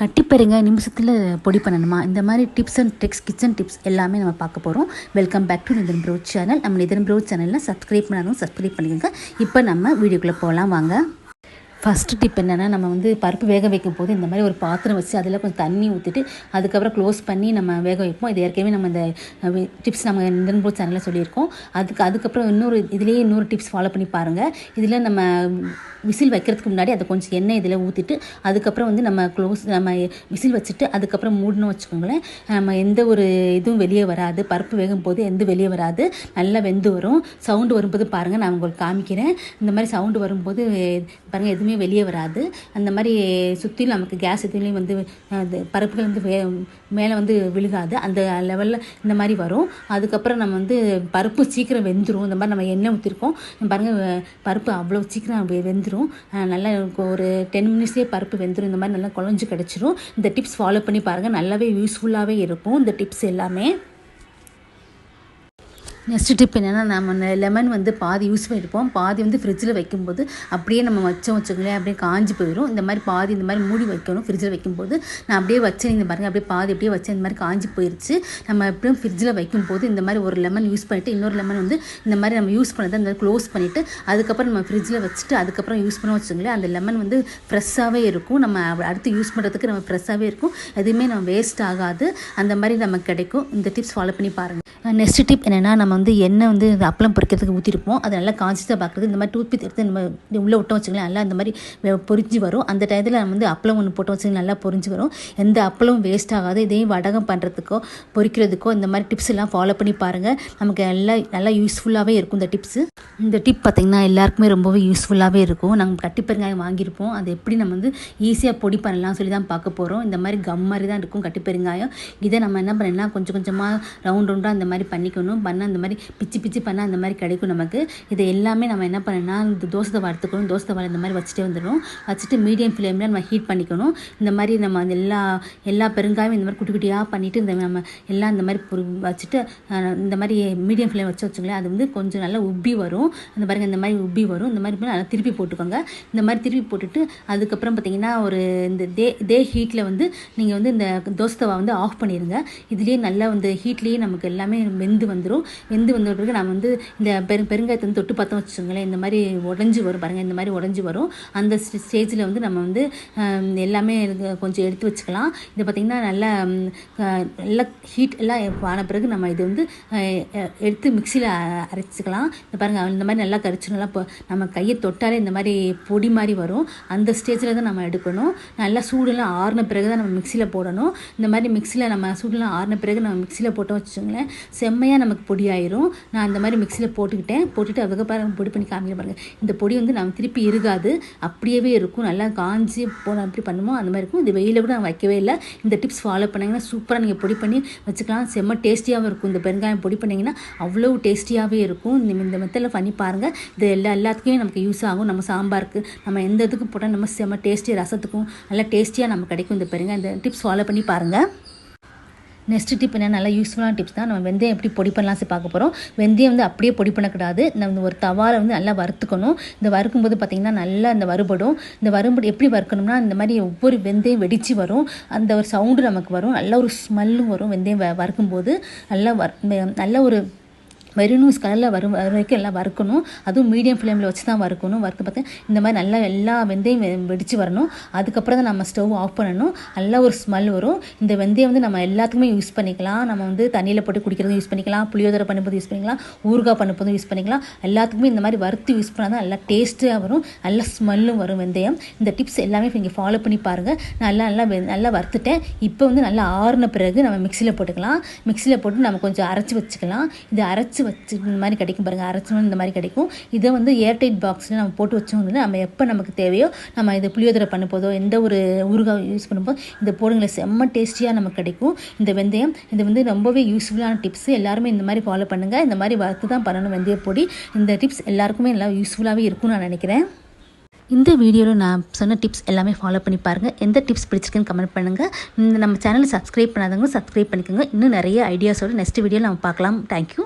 கட்டிப்பெருங்க நிமிஷத்தில் பொடி பண்ணணுமா? இந்த மாதிரி tips and tricks kitchen tips எல்லாமே நம்ம பார்க்க போகிறோம் welcome back to Nithan bro channel நம்ம நிதன் ப்ரோ சேனலில் சப்ஸ்கிரைப் பண்ணாலும் சப்ஸ்கிரைப் பண்ணிக்கோங்க. இப்போ நம்ம வீடியோக்குள்ளே போகலாம் வாங்க. ஃபஸ்ட்டு டிப் என்னென்னா நம்ம வந்து பருப்பு வேக வைக்கும் போது இந்த மாதிரி ஒரு பாத்திரம் வச்சு அதில் கொஞ்சம் தண்ணி ஊற்றிட்டு அதுக்கப்புறம் க்ளோஸ் பண்ணி நம்ம வேக வைப்போம். இது ஏற்கனவே நம்ம இந்த டிப்ஸ் நம்ம நிதன் ப்ரோ சேனலில் சொல்லியிருக்கோம். அதுக்கு அதுக்கப்புறம் இன்னொரு இதுலேயே இன்னொரு டிப்ஸ் ஃபாலோ பண்ணி பாருங்கள் இதில் நம்ம விசில் வைக்கிறதுக்கு முன்னாடி அதை கொஞ்சம் எண்ணெய் இதில் ஊற்றிட்டு அதுக்கப்புறம் வந்து நம்ம க்ளோஸ் நம்ம விசில் வச்சுட்டு அதுக்கப்புறம் மூடணும் வச்சுக்கோங்களேன். நம்ம எந்த ஒரு இதுவும் வெளியே வராது. பருப்பு வேகும் போது எந்த வெளியே வராது. நல்லா வெந்து வரும். சவுண்டு வரும்போது பாருங்கள் நான் உங்களுக்கு காமிக்கிறேன். இந்த மாதிரி சவுண்டு வரும்போது பாருங்கள் எதுவும் வெளியே வராது. அந்த மாதிரி சுற்றிலும் நமக்கு கேஸ் எதுவுமே வந்து அது பருப்புகள் வந்து வே மேலே வந்து விழுகாது. அந்த லெவலில் இந்த மாதிரி வரும். அதுக்கப்புறம் நம்ம வந்து பருப்பு சீக்கிரம் வெந்துடும் இந்த மாதிரி நம்ம எண்ணெய் ஊற்றிருக்கோம் பாருங்கள் பருப்பு அவ்வளோ சீக்கிரம் வெந்துடும் நல்லா ஒரு டென் மினிட்ஸ்லேயே பருப்பு வெந்துடும் இந்த மாதிரி நல்லா குழஞ்சு கிடச்சிரும். இந்த டிப்ஸ் ஃபாலோ பண்ணி பாருங்கள் நல்லாவே யூஸ்ஃபுல்லாகவே இருக்கும். இந்த டிப்ஸ் எல்லாமே. நெக்ஸ்ட் டிப் என்னென்னா நம்ம லெமன் வந்து பாதி யூஸ் பண்ணியிருப்போம் பாதி வந்து ஃப்ரிட்ஜில் வைக்கும்போது அப்படியே நம்ம வச்சோம் வச்சுக்கோங்களேன் அப்படியே காஞ்சி போயிடும் இந்த மாதிரி பாதி இந்த மாதிரி மூடி வைக்கணும் ஃப்ரிட்ஜில் வைக்கும்போது. நான் அப்படியே வச்சேன் இந்த பாருங்க அப்படியே பாதி அப்படியே வச்சேன் இந்த மாதிரி காஞ்சி போயிடுச்சு நம்ம எப்படியும் ஃப்ரிட்ஜில் வைக்கும்போது இந்த மாதிரி ஒரு லெமன் யூஸ் பண்ணிவிட்டு இன்னொரு லெமன் வந்து இந்த மாதிரி நம்ம யூஸ் பண்ணதை இந்த க்ளோஸ் பண்ணிவிட்டு அதுக்கப்புறம் நம்ம ஃப்ரிட்ஜில் வச்சுட்டு அதுக்கப்புறம் யூஸ் பண்ண வச்சுக்கோங்களேன் அந்த லெமன் வந்து ஃப்ரெஷ்ஷாகவே இருக்கும். நம்ம அடுத்து யூஸ் பண்ணுறதுக்கு நம்ம ஃப்ரெஷ்ஷாகவே இருக்கும். எதுவுமே நம்ம வேஸ்ட் ஆகாது. அந்த மாதிரி நமக்கு கிடைக்கும். இந்த டிப்ஸ் ஃபாலோ பண்ணி பாருங்கள் நெக்ஸ்ட் டிப் என்னென்னா நம்ம வந்து எண்ணெய் வந்து இந்த அப்பளம் பொறிக்கிறதுக்கு ஊற்றிருப்போம் அதை நல்லா காய்ச்சி தான் பார்க்குறது இந்த மாதிரி டூத் பிக் எடுத்து நம்ம உள்ளே விட்டோம் வச்சுக்கலாம் நல்லா இந்த மாதிரி பொறிஞ்சு பொரிஞ்சு வரும். அந்த டயத்தில் நம்ம வந்து அப்பளம் ஒன்று போட்டோம் வச்சுக்கலாம் நல்லா பொரிஞ்சு வரும். எந்த அப்பளமும் வேஸ்ட் ஆகாது. இதையும் வடகம் பண்ணுறதுக்கோ பொறிக்கிறதுக்கோ இந்த மாதிரி டிப்ஸ் எல்லாம் ஃபாலோ பண்ணி பாருங்கள் நமக்கு நல்லா நல்லா யூஸ்ஃபுல்லாகவே இருக்கும் இந்த டிப்ஸு இந்த டிப் பார்த்திங்கன்னா எல்லாருக்குமே ரொம்பவே யூஸ்ஃபுல்லாகவே இருக்கும். நாங்கள் கட்டி பெருங்காயம் வாங்கியிருப்போம். அது எப்படி நம்ம வந்து ஈஸியாக பொடி பண்ணலாம் சொல்லி தான் பார்க்க போகிறோம் இந்த மாதிரி கம் மாதிரி தான் இருக்கும் கட்டி பெருங்காயம். இதை நம்ம என்ன பண்ணலாம் கொஞ்சம் கொஞ்சமாக ரவுண்ட் ரவுண்டாக அந்த மாதிரி பண்ணிக்கணும் பண்ணால் அந்த மாதிரி பிச்சு பிச்சு பண்ணால் அந்த மாதிரி கிடைக்கும் நமக்கு. இது எல்லாமே நம்ம என்ன பண்ணணும்னா இந்த தோசை வறுத்துக்கணும் தோசை வர இந்த மாதிரி வச்சுட்டே வந்துடும் வச்சுட்டு மீடியம் ஃப்ளேமில் நம்ம ஹீட் பண்ணிக்கணும். இந்த மாதிரி நம்ம அந்த எல்லா எல்லா பெருங்காயம் இந்த மாதிரி குட்டி குட்டியாக பண்ணிவிட்டு இந்த நம்ம எல்லாம் இந்த மாதிரி பொரு வச்சுட்டு இந்த மாதிரி மீடியம் ஃப்ளேம் வச்சு வச்சுங்களேன் அது வந்து கொஞ்சம் நல்லா உப்பி வரும். அந்த பாருங்கள் இந்த மாதிரி உப்பி வரும். இந்த மாதிரி நல்லா திருப்பி போட்டுக்கோங்க. இந்த மாதிரி திருப்பி போட்டுட்டு அதுக்கப்புறம் பார்த்தீங்கன்னா ஒரு இந்த தே தே ஹீட்டில் வந்து நீங்கள் வந்து இந்த தோசை வந்து ஆஃப் பண்ணிடுங்க இதுலேயே நல்லா வந்து ஹீட்லேயே நமக்கு எல்லாமே வெந்து வந்துடும் வெந்து வந்த பிறகு நம்ம வந்து இந்த பெரு பெருங்காயத்தை வந்து தொட்டு பார்த்தோம் வச்சுக்கோங்களேன். இந்த மாதிரி உடஞ்சி வரும் பாருங்கள் இந்த மாதிரி உடஞ்சி வரும். அந்த ஸ்டேஜில் வந்து நம்ம வந்து எல்லாமே கொஞ்சம் எடுத்து வச்சுக்கலாம். இது பார்த்திங்கன்னா நல்லா நல்லா ஹீட் எல்லாம் ஆன பிறகு நம்ம இது வந்து எடுத்து மிக்சியில் அரைச்சிக்கலாம். இந்த பாருங்கள் இந்த மாதிரி நல்லா கரைச்சி நல்லா இப்போ நம்ம கையை தொட்டாலே இந்த மாதிரி பொடி மாதிரி வரும். அந்த ஸ்டேஜில் தான் நம்ம எடுக்கணும். நல்லா சூடெல்லாம் ஆறின பிறகு தான் நம்ம மிக்சியில் போடணும். இந்த மாதிரி மிக்சியில் நம்ம சூடெல்லாம் ஆறின பிறகு நம்ம மிக்சியில் போட்டோம் வச்சுக்கோங்களேன். செம்மையாக நமக்கு பொடி ஆயிரும். நான் அந்த மாதிரி மிக்சியில் போட்டுக்கிட்டேன். போட்டுட்டு அதுக்கப்புறம் பொடி பண்ணி காமிக்க பாருங்கள் இந்த பொடி வந்து நம்ம திருப்பி இருக்காது அப்படியே இருக்கும். நல்லா காஞ்சி போன அப்படி பண்ணுமோ அந்த மாதிரி இருக்கும். இந்த வெயில கூட நான் வைக்கவே இல்லை. இந்த டிப்ஸ் ஃபாலோ பண்ணிங்கன்னா சூப்பராக நீங்கள் பொடி பண்ணி வச்சுக்கலாம். செம்ம டேஸ்டியாகவும் இருக்கும். இந்த பெருங்காயம் பொடி பண்ணிங்கன்னா அவ்வளோ டேஸ்டியாகவே இருக்கும். இந்த இந்த மெத்தடில் பண்ணி பாருங்கள் இது எல்லா எல்லாத்துக்குமே நமக்கு யூஸ் ஆகும். நம்ம சாம்பாருக்கு நம்ம எந்த இதுக்கு போட்டால் நம்ம செம்ம டேஸ்டி ரசத்துக்கும் நல்லா டேஸ்டியாக நமக்கு கிடைக்கும். இந்த பெருங்காயம் இந்த டிப்ஸ் ஃபாலோ பண்ணி பாருங்கள் நெக்ஸ்ட் டிப் என்ன? நல்லா யூஸ்ஃபுல்லான டிப்ஸ் தான். நம்ம வெந்தயம் எப்படி பொடி பண்ணலாம் பார்க்க போகிறோம் வெந்தயம் வந்து அப்படியே பொடி பண்ணக்கூடாது. நம்ம ஒரு தவால வந்து நல்லா வறுத்துக்கணும். இந்த வறுக்கும்போது பார்த்திங்கன்னா நல்லா அந்த வறுபடும். இந்த வறுபடு எப்படி வறுக்கணும்னா இந்த மாதிரி ஒவ்வொரு வெந்தயம் வெடித்து வரும். அந்த ஒரு சவுண்டு நமக்கு வரும். நல்ல ஒரு ஸ்மெல்லும் வரும் வெந்தயம் வ- வறுக்கும்போது. நல்லா வ நல்ல ஒரு மெரூனூஸ் கலரில் வரும் வர வரைக்கும் எல்லாம் வறுக்கணும். அதுவும் மீடியம் ஃப்ளேமில் வச்சு தான் வறுக்கணும். வறுக்க பார்த்து இந்த மாதிரி நல்லா எல்லா வெந்தயம் வெ- வெடிச்சு வரணும். அதுக்கப்புறம் தான் நம்ம ஸ்டவ் ஆஃப் பண்ணணும். நல்லா ஒரு ஸ்மெல் வரும். இந்த வெந்தயம் வந்து நம்ம எல்லாத்துக்குமே யூஸ் பண்ணிக்கலாம். நம்ம வந்து தண்ணியில் போட்டு குடிக்கிறது யூஸ் பண்ணிக்கலாம். புளியோதரை பண்ணும்போது யூஸ் பண்ணிக்கலாம். ஊறுகாய் பண்ணும்போது யூஸ் பண்ணிக்கலாம். எல்லாத்துக்குமே இந்த மாதிரி வறுத்து யூஸ் பண்ணால் தான் நல்லா டேஸ்ட்டாக வரும். நல்ல ஸ்மெல்லும் வரும் வெந்தயம். இந்த டிப்ஸ் எல்லாமே நீங்கள் ஃபாலோ பண்ணி பாருங்கள் நல்லா நல்லா வெ- நல்லா வறுத்துட்டேன். இப்போ வந்து நல்லா ஆறுன பிறகு நம்ம மிக்சியில் போட்டுக்கலாம். மிக்சியில் போட்டு நம்ம கொஞ்சம் அரைச்சி வச்சுக்கலாம். இது அரைச்சி வச்சு இந்த மாதிரி கிடைக்கும் பாருங்கள் அரைச்சோம் இந்த மாதிரி கிடைக்கும். இதை வந்து ஏர்டைட் பாக்ஸில் நம்ம போட்டு வச்சோம் வந்து நம்ம எப்போ நமக்கு தேவையோ நம்ம இது புளியோதரை பண்ண போதோ எந்த ஒரு ஊறுகாய் யூஸ் பண்ணும்போது இந்த போடுங்களை செம்ம டேஸ்டியாக நமக்கு கிடைக்கும். இந்த வெந்தயம் இது வந்து ரொம்பவே யூஸ்ஃபுல்லான டிப்ஸ் எல்லாருமே இந்த மாதிரி ஃபாலோ பண்ணுங்கள் இந்த மாதிரி வறுத்து தான் பண்ணணும் வெந்தய பொடி. இந்த டிப்ஸ் எல்லாருக்குமே நல்லா யூஸ்ஃபுல்லாகவே இருக்கும்னு நான் நினைக்கிறேன். இந்த வீடியோவில் நான் சொன்ன டிப்ஸ் எல்லாமே ஃபாலோ பண்ணி பாருங்கள் எந்த டிப்ஸ் பிடிச்சிருக்குன்னு கமெண்ட் பண்ணுங்கள் இந்த நம்ம சேனலை சப்ஸ்கிரைப் பண்ணாதவங்க சப்ஸ்கிரைப் பண்ணிக்கோங்க. இன்னும் நிறைய ஐடியாஸோட நெக்ஸ்ட் வீடியோவில் நம்ம பார்க்கலாம். தேங்க்யூ